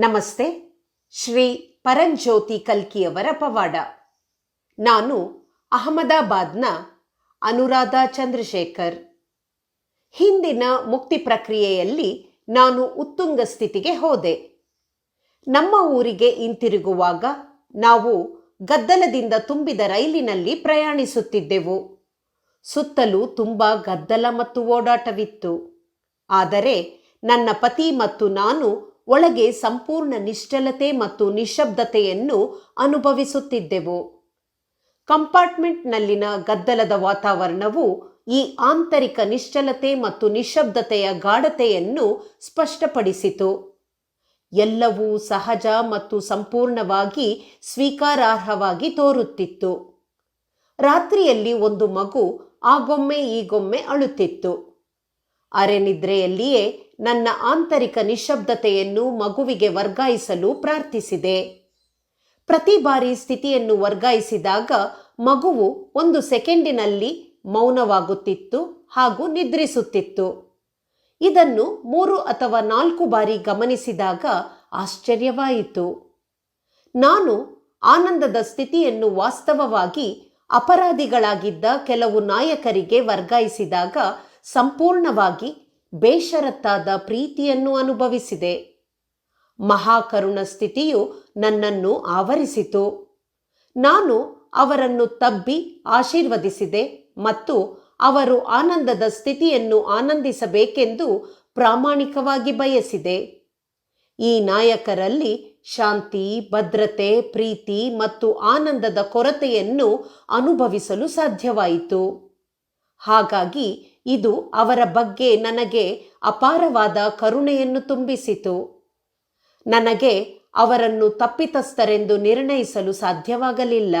ನಮಸ್ತೆ, ಶ್ರೀ ಪರಂಜ್ಯೋತಿ ಕಲ್ಕಿಯವರ ಪವಾಡ. ನಾನು ಅಹಮದಾಬಾದ್ನ ಅನುರಾಧ ಚಂದ್ರಶೇಖರ್. ಹಿಂದಿನ ಮುಕ್ತಿ ಪ್ರಕ್ರಿಯೆಯಲ್ಲಿ ನಾನು ಉತ್ತುಂಗ ಸ್ಥಿತಿಗೆ ಹೋದೆ. ನಮ್ಮ ಊರಿಗೆ ಹಿಂತಿರುಗುವಾಗ ನಾವು ಗದ್ದಲದಿಂದ ತುಂಬಿದ ರೈಲಿನಲ್ಲಿ ಪ್ರಯಾಣಿಸುತ್ತಿದ್ದೆವು. ಸುತ್ತಲೂ ತುಂಬ ಗದ್ದಲ ಮತ್ತು ಓಡಾಟವಿತ್ತು. ಆದರೆ ನನ್ನ ಪತಿ ಮತ್ತು ನಾನು ಒಳಗೆ ಸಂಪೂರ್ಣ ನಿಶ್ಚಲತೆ ಮತ್ತು ನಿಶಬ್ದತೆಯನ್ನು ಅನುಭವಿಸುತ್ತಿದ್ದೆವು. ಕಂಪಾರ್ಟ್ಮೆಂಟ್ನಲ್ಲಿನ ಗದ್ದಲದ ವಾತಾವರಣವು ಈ ಆಂತರಿಕ ನಿಶ್ಚಲತೆ ಮತ್ತು ನಿಶಬ್ದತೆಯ ಗಾಢತೆಯನ್ನು ಸ್ಪಷ್ಟಪಡಿಸಿತು. ಎಲ್ಲವೂ ಸಹಜ ಮತ್ತು ಸಂಪೂರ್ಣವಾಗಿ ಸ್ವೀಕಾರಾರ್ಹವಾಗಿ ತೋರುತ್ತಿತ್ತು. ರಾತ್ರಿಯಲ್ಲಿ ಒಂದು ಮಗು ಆಗೊಮ್ಮೆ ಈಗೊಮ್ಮೆ ಅಳುತ್ತಿತ್ತು. ಅರೆನಿದ್ರೆಯಲ್ಲಿಯೇ ನನ್ನ ಆಂತರಿಕ ನಿಶಬ್ದತೆಯನ್ನು ಮಗುವಿಗೆ ವರ್ಗಾಯಿಸಲು ಪ್ರಾರ್ಥಿಸಿದೆ. ಪ್ರತಿ ಬಾರಿ ಸ್ಥಿತಿಯನ್ನು ವರ್ಗಾಯಿಸಿದಾಗ ಮಗುವು ಒಂದು ಸೆಕೆಂಡಿನಲ್ಲಿ ಮೌನವಾಗುತ್ತಿತ್ತು ಹಾಗೂ ನಿದ್ರಿಸುತ್ತಿತ್ತು. ಇದನ್ನು ಮೂರು ಅಥವಾ ನಾಲ್ಕು ಬಾರಿ ಗಮನಿಸಿದಾಗ ಆಶ್ಚರ್ಯವಾಯಿತು. ನಾನು ಆನಂದದ ಸ್ಥಿತಿಯನ್ನು ವಾಸ್ತವವಾಗಿ ಅಪರಾಧಿಗಳಾಗಿದ್ದ ಕೆಲವು ನಾಯಕರಿಗೆ ವರ್ಗಾಯಿಸಿದಾಗ ಸಂಪೂರ್ಣವಾಗಿ ಬೇಷರತ್ತಾದ ಪ್ರೀತಿಯನ್ನು ಅನುಭವಿಸಿದೆ. ಮಹಾಕರುಣ ಸ್ಥಿತಿಯು ನನ್ನನ್ನು ಆವರಿಸಿತು. ನಾನು ಅವರನ್ನು ತಬ್ಬಿ ಆಶೀರ್ವದಿಸಿದೆ ಮತ್ತು ಅವರು ಆನಂದದ ಸ್ಥಿತಿಯನ್ನು ಆನಂದಿಸಬೇಕೆಂದು ಪ್ರಾಮಾಣಿಕವಾಗಿ ಬಯಸಿದೆ. ಈ ನಾಯಕರಲ್ಲಿ ಶಾಂತಿ, ಭದ್ರತೆ, ಪ್ರೀತಿ ಮತ್ತು ಆನಂದದ ಕೊರತೆಯನ್ನು ಅನುಭವಿಸಲು ಸಾಧ್ಯವಾಯಿತು. ಹಾಗಾಗಿ ಇದು ಅವರ ಬಗ್ಗೆ ನನಗೆ ಅಪಾರವಾದ ಕರುಣೆಯನ್ನು ತುಂಬಿಸಿತು. ನನಗೆ ಅವರನ್ನು ತಪ್ಪಿತಸ್ಥರೆಂದು ನಿರ್ಣಯಿಸಲು ಸಾಧ್ಯವಾಗಲಿಲ್ಲ.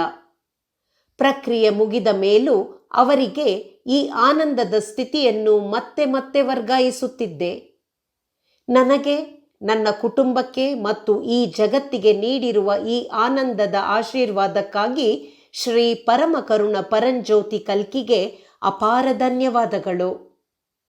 ಪ್ರಕ್ರಿಯೆ ಮುಗಿದ ಮೇಲೂ ಅವರಿಗೆ ಈ ಆನಂದದ ಸ್ಥಿತಿಯನ್ನು ಮತ್ತೆ ಮತ್ತೆ ವರ್ಗಾಯಿಸುತ್ತಿದ್ದೆ. ನನಗೆ, ನನ್ನ ಕುಟುಂಬಕ್ಕೆ ಮತ್ತು ಈ ಜಗತ್ತಿಗೆ ನೀಡಿರುವ ಈ ಆನಂದದ ಆಶೀರ್ವಾದಕ್ಕಾಗಿ ಶ್ರೀ ಪರಮಕರುಣ ಪರಂಜ್ಯೋತಿ ಕಲ್ಕಿಗೆ ಅಪಾರ ಧನ್ಯವಾದಗಳು.